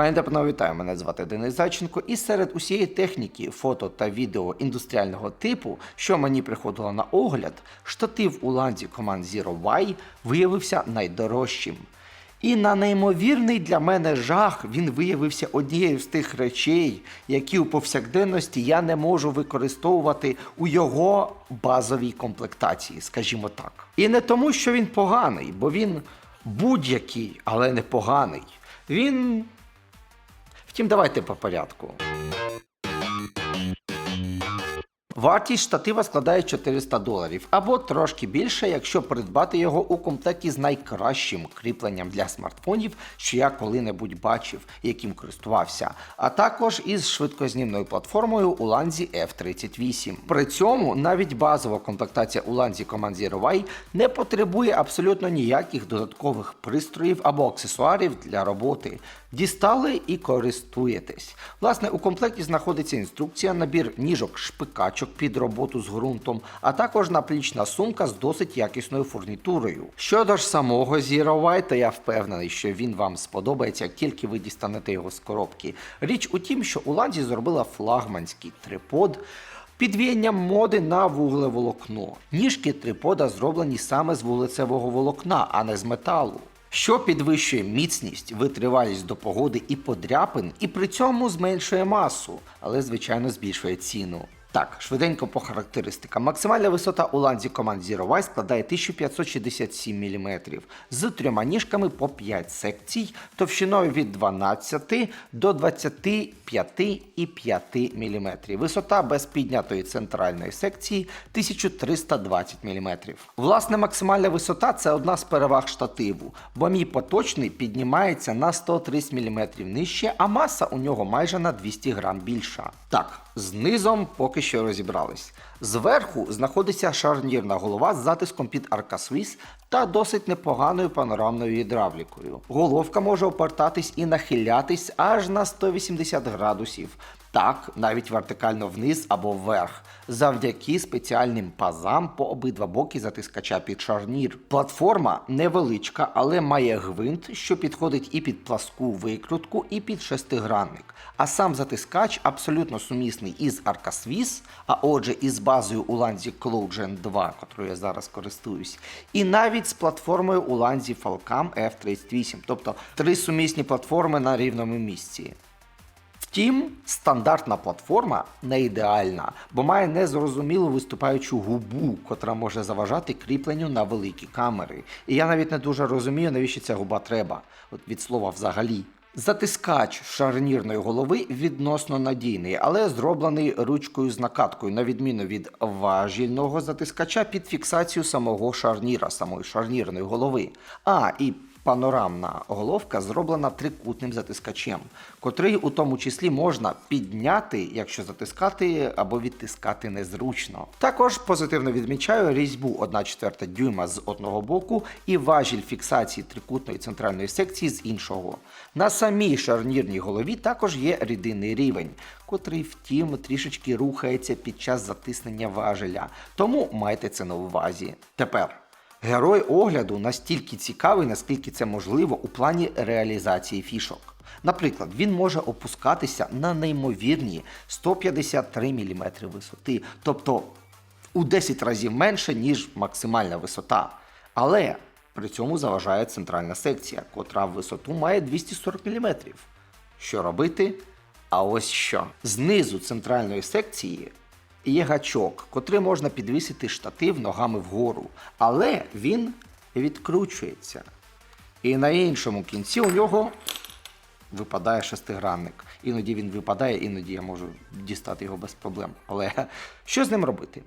Та вітаю, мене звати Денис Зайченко, і серед усієї техніки, фото та відео індустріального типу, що мені приходило на огляд, штатив у ланзі команд Zero Y виявився найдорожчим. І на неймовірний для мене жах він виявився однією з тих речей, які у повсякденності я не можу використовувати у його базовій комплектації, скажімо так. І не тому, що він поганий, бо він будь-який, але не поганий. Він Втім, давайте по порядку. Вартість штатива складає 400 доларів або трошки більше, якщо придбати його у комплекті з найкращим кріпленням для смартфонів, що я коли-небудь бачив, яким користувався, а також із швидкознімною платформою у ланзі F38. При цьому навіть базова комплектація у ланзі Command Zero Y не потребує абсолютно ніяких додаткових пристроїв або аксесуарів для роботи. Дістали і користуєтесь. Власне, у комплекті знаходиться інструкція, набір ніжок шпикачок під роботу з ґрунтом, а також наплічна сумка з досить якісною фурнітурою. Щодо ж самого Zero White, то я впевнений, що він вам сподобається, як тільки ви дістанете його з коробки. Річ у тім, що Уланді зробила флагманський трипод. Підвіянням моди на вуглеволокно. Ніжки трипода зроблені саме з вуглецевого волокна, а не з металу що підвищує міцність, витривалість до погоди і подряпин, і при цьому зменшує масу, але звичайно збільшує ціну. Так, швиденько по характеристикам. Максимальна висота у ланзі команд Y складає 1567 мм з трьома ніжками по 5 секцій, товщиною від 12 до 25,5 мм. Висота без піднятої центральної секції 1320 мм. Власне, максимальна висота це одна з переваг штативу, бо мій поточний піднімається на 130 мм нижче, а маса у нього майже на 200 грам більша. Так, з низом поки що розібрались. Зверху знаходиться шарнірна голова з затиском під аркасвіс та досить непоганою панорамною гідравлікою. Головка може опертатись і нахилятись аж на 180 градусів. Так, навіть вертикально вниз або вверх, завдяки спеціальним пазам по обидва боки затискача під шарнір. Платформа невеличка, але має гвинт, що підходить і під пласку викрутку, і під шестигранник. А сам затискач абсолютно сумісний із Arcasvis, а отже, із базою у ланзі CloudGen 2, котрою я зараз користуюсь, і навіть з платформою у ланзі Falcam F38, тобто три сумісні платформи на рівному місці. Втім, стандартна платформа не ідеальна, бо має незрозумілу виступаючу губу, котра може заважати кріпленню на великі камери. І я навіть не дуже розумію, навіщо ця губа треба, от від слова взагалі. Затискач шарнірної голови відносно надійний, але зроблений ручкою з накаткою, на відміну від важільного затискача під фіксацію самого шарніра, самої шарнірної голови. А, і Панорамна головка зроблена трикутним затискачем, котрий у тому числі можна підняти, якщо затискати або відтискати незручно. Також позитивно відмічаю різьбу 1,4 дюйма з одного боку і важіль фіксації трикутної центральної секції з іншого. На самій шарнірній голові також є рідинний рівень, котрий, втім, трішечки рухається під час затиснення важеля. Тому майте це на увазі. Тепер. Герой огляду настільки цікавий, наскільки це можливо у плані реалізації фішок. Наприклад, він може опускатися на неймовірні 153 мм висоти, тобто у 10 разів менше, ніж максимальна висота. Але при цьому заважає центральна секція, котра в висоту має 240 мм. Що робити? А ось що. Знизу центральної секції є гачок, котрий можна підвісити штатив ногами вгору, але він відкручується. І на іншому кінці у нього випадає шестигранник. Іноді він випадає, іноді я можу дістати його без проблем. Але що з ним робити?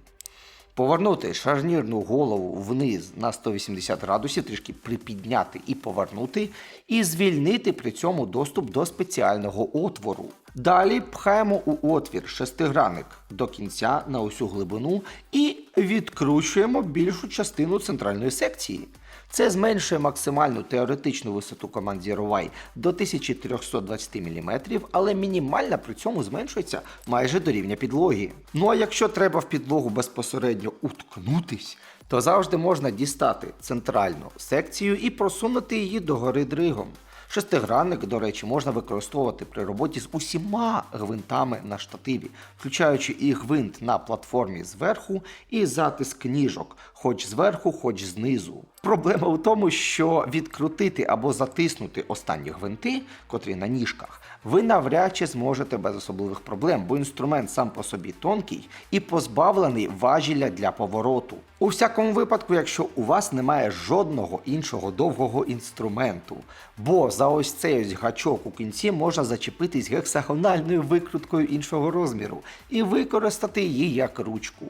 Повернути шарнірну голову вниз на 180 градусів, трішки припідняти і повернути, і звільнити при цьому доступ до спеціального отвору. Далі пхаємо у отвір шестигранник до кінця на усю глибину і відкручуємо більшу частину центральної секції. Це зменшує максимальну теоретичну висоту команд Zero до 1320 мм, але мінімальна при цьому зменшується майже до рівня підлоги. Ну а якщо треба в підлогу безпосередньо уткнутись, то завжди можна дістати центральну секцію і просунути її догори дригом. Шестигранник, до речі, можна використовувати при роботі з усіма гвинтами на штативі, включаючи і гвинт на платформі зверху, і затиск ніжок, хоч зверху, хоч знизу. Проблема в тому, що відкрутити або затиснути останні гвинти, котрі на ніжках, ви навряд чи зможете без особливих проблем, бо інструмент сам по собі тонкий і позбавлений важіля для повороту. У всякому випадку, якщо у вас немає жодного іншого довгого інструменту, бо за ось цей ось гачок у кінці можна зачепитись гексагональною викруткою іншого розміру і використати її як ручку.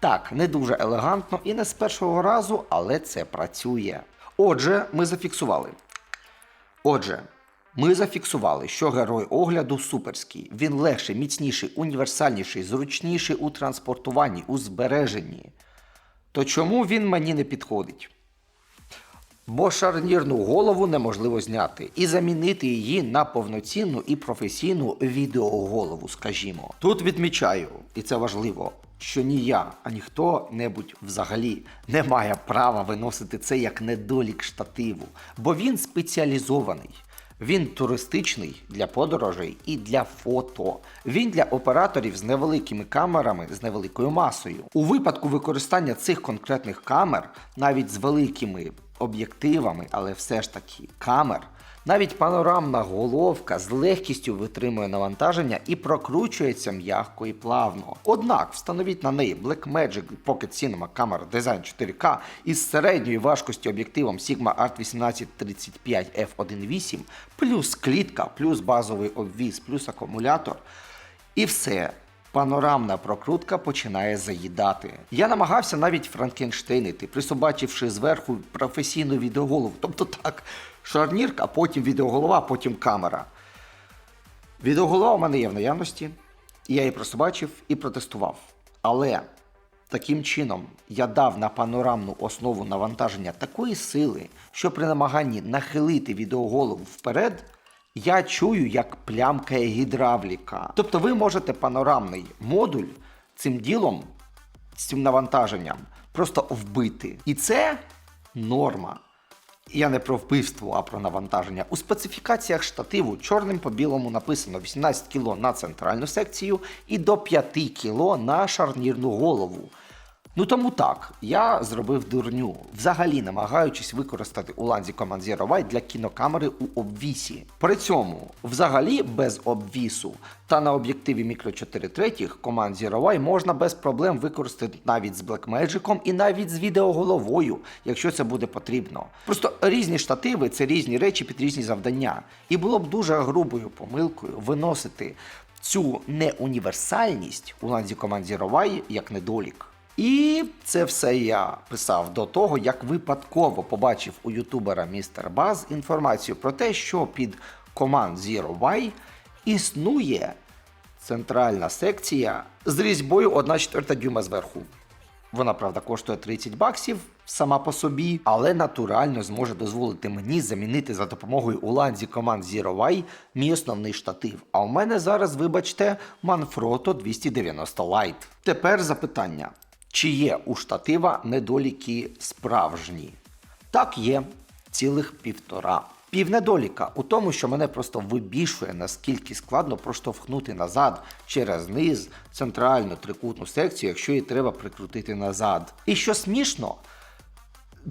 Так, не дуже елегантно і не з першого разу, але це працює. Отже, ми зафіксували. Отже, ми зафіксували, що герой огляду суперський. Він легший, міцніший, універсальніший, зручніший у транспортуванні, у збереженні. То чому він мені не підходить? Бо шарнірну голову неможливо зняти і замінити її на повноцінну і професійну відеоголову, скажімо. Тут відмічаю, і це важливо, що ні я, ані хто-небудь взагалі не має права виносити це як недолік штативу, бо він спеціалізований. Він туристичний для подорожей і для фото. Він для операторів з невеликими камерами з невеликою масою. У випадку використання цих конкретних камер, навіть з великими об'єктивами, але все ж таки камер, навіть панорамна головка з легкістю витримує навантаження і прокручується м'яко і плавно. Однак встановіть на неї Blackmagic Pocket Cinema Camera Design 4K із середньої важкості об'єктивом Sigma Art 1835 f1.8, плюс клітка, плюс базовий обвіз, плюс акумулятор. І все. Панорамна прокрутка починає заїдати. Я намагався навіть франкенштейнити, присобачивши зверху професійну відеоголову. Тобто так, шарнірка, потім відеоголова, потім камера. Відеоголова в мене є в наявності, і я її присобачив і протестував. Але таким чином я дав на панорамну основу навантаження такої сили, що при намаганні нахилити відеоголову вперед. Я чую, як плямкає гідравліка. Тобто ви можете панорамний модуль цим ділом, з цим навантаженням, просто вбити. І це норма. Я не про вбивство, а про навантаження. У специфікаціях штативу чорним по білому написано 18 кг на центральну секцію і до 5 кг на шарнірну голову. Ну тому так, я зробив дурню, взагалі намагаючись використати у ланзі Command Zero Y для кінокамери у обвісі. При цьому, взагалі без обвісу та на об'єктиві Micro 4 третіх Command Zero Y можна без проблем використати навіть з Blackmagic і навіть з відеоголовою, якщо це буде потрібно. Просто різні штативи це різні речі під різні завдання. І було б дуже грубою помилкою виносити цю неуніверсальність у ланзі Command Zero Y як недолік. І це все я писав до того, як випадково побачив у ютубера Містер Баз інформацію про те, що під Command Zero Y існує центральна секція з різьбою 1,4 дюйма зверху. Вона, правда, коштує 30 баксів сама по собі, але натурально зможе дозволити мені замінити за допомогою уланзі команд Zero Y мій основний штатив. А у мене зараз, вибачте, Manfrotto 290 Lite. Тепер запитання: чи є у штатива недоліки справжні? Так, є цілих півтора. Півнедоліка у тому, що мене просто вибішує, наскільки складно проштовхнути назад через низ центральну трикутну секцію, якщо її треба прикрутити назад. І що смішно,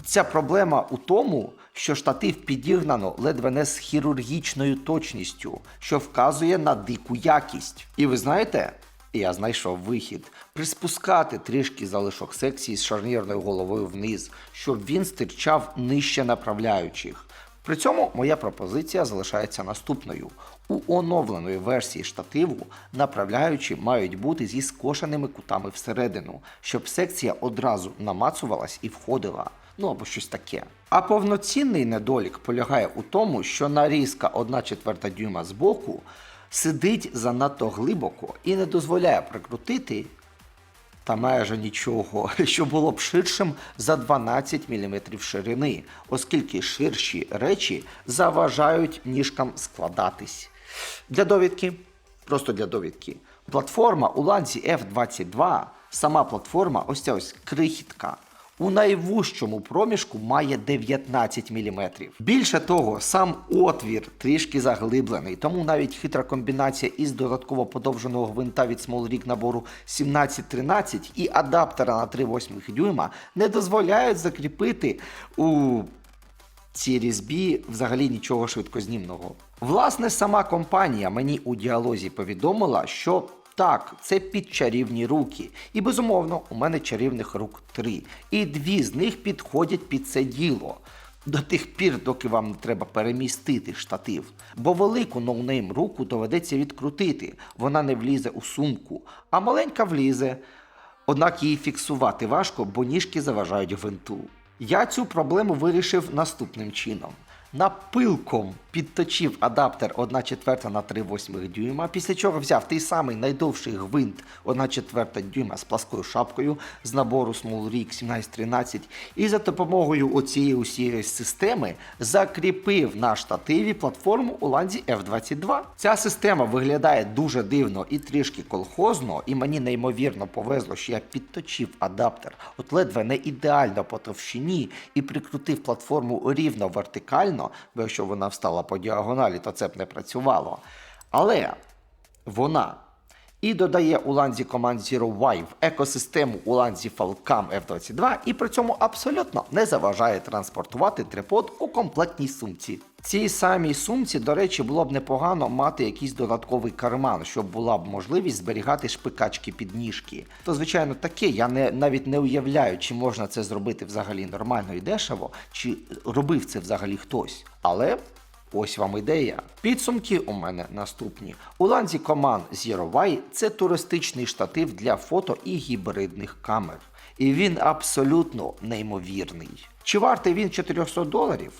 ця проблема у тому, що штатив підігнано ледве не з хірургічною точністю, що вказує на дику якість. І ви знаєте, я знайшов вихід приспускати трішки залишок секції з шарнірною головою вниз, щоб він стирчав нижче направляючих. При цьому моя пропозиція залишається наступною. У оновленої версії штативу направляючі мають бути зі скошеними кутами всередину, щоб секція одразу намацувалась і входила. Ну або щось таке. А повноцінний недолік полягає у тому, що нарізка 1 четверта дюйма з боку сидить занадто глибоко і не дозволяє прикрутити та майже нічого, що було б ширшим за 12 мм ширини, оскільки ширші речі заважають ніжкам складатись. Для довідки, просто для довідки, платформа у ланці F22, сама платформа, ось ця ось крихітка, у найвужчому проміжку має 19 мм. Більше того, сам отвір трішки заглиблений, тому навіть хитра комбінація із додатково подовженого гвинта від Small Rig набору 1713 і адаптера на 3,8 дюйма не дозволяють закріпити у цій різьбі взагалі нічого швидкознімного. Власне, сама компанія мені у діалозі повідомила, що так, це під чарівні руки. І безумовно, у мене чарівних рук три. І дві з них підходять під це діло. До тих пір, доки вам не треба перемістити штатив. Бо велику ноунейм руку доведеться відкрутити, вона не влізе у сумку, а маленька влізе. Однак її фіксувати важко, бо ніжки заважають гвинту. Я цю проблему вирішив наступним чином. Напилком підточив адаптер 1 четверта на 3,8 дюйма, після чого взяв той самий найдовший гвинт 1 четверта дюйма з пласкою шапкою з набору Small Rig 1713 і за допомогою оцієї усієї системи закріпив на штативі платформу у ланзі F22. Ця система виглядає дуже дивно і трішки колхозно, і мені неймовірно повезло, що я підточив адаптер, от ледве не ідеально по товщині і прикрутив платформу рівно вертикально, бо якщо вона встала по діагоналі, то це б не працювало. Але вона і додає у ланзі команд Zero Y в екосистему у ланзі Falcam F22 і при цьому абсолютно не заважає транспортувати трипод у комплектній сумці. Цій самій сумці, до речі, було б непогано мати якийсь додатковий карман, щоб була б можливість зберігати шпикачки під ніжки. То, звичайно, таке я не, навіть не уявляю, чи можна це зробити взагалі нормально і дешево, чи робив це взагалі хтось. Але Ось вам ідея. Підсумки у мене наступні. У ланзі Zero Y це туристичний штатив для фото і гібридних камер. І він абсолютно неймовірний. Чи вартий він 400 доларів?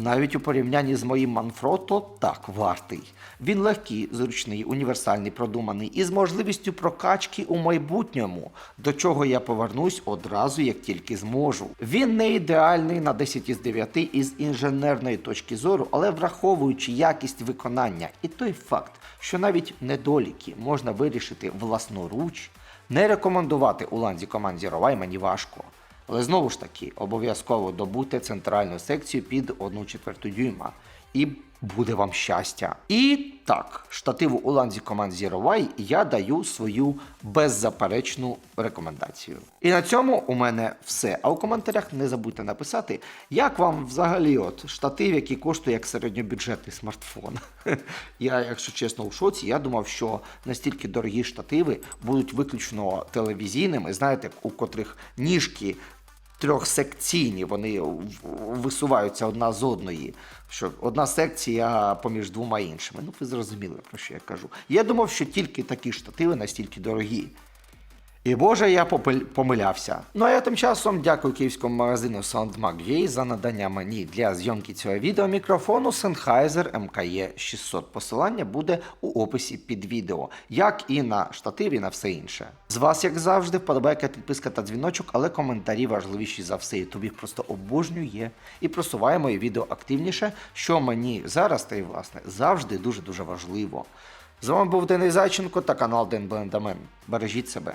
Навіть у порівнянні з моїм Манфрото так вартий. Він легкий, зручний, універсальний, продуманий і з можливістю прокачки у майбутньому, до чого я повернусь одразу, як тільки зможу. Він не ідеальний на 10 із 9 із інженерної точки зору, але враховуючи якість виконання і той факт, що навіть недоліки можна вирішити власноруч, не рекомендувати у ланзі команд Zero мені важко. Але знову ж таки, обов'язково добути центральну секцію під 1 четверту дюйма. І буде вам щастя. І так, штативу у ланзі команд Zero Y я даю свою беззаперечну рекомендацію. І на цьому у мене все. А у коментарях не забудьте написати, як вам взагалі от штатив, який коштує як середньобюджетний смартфон. Я, якщо чесно, у шоці, я думав, що настільки дорогі штативи будуть виключно телевізійними, знаєте, у котрих ніжки трьохсекційні, вони висуваються одна з одної. Що одна секція поміж двома іншими. Ну, ви зрозуміли, про що я кажу. Я думав, що тільки такі штативи настільки дорогі. І боже, я помилявся. Ну а я тим часом дякую київському магазину SoundMag.ua за надання мені для зйомки цього відео мікрофону Sennheiser MKE 600. Посилання буде у описі під відео, як і на штатив, і на все інше. З вас, як завжди, вподобайка, підписка та дзвіночок, але коментарі важливіші за все. Ютуб їх просто обожнює і просуває мої відео активніше, що мені зараз та й власне завжди дуже дуже важливо. З вами був Денис Зайченко та канал Ден Блендамен. Бережіть себе.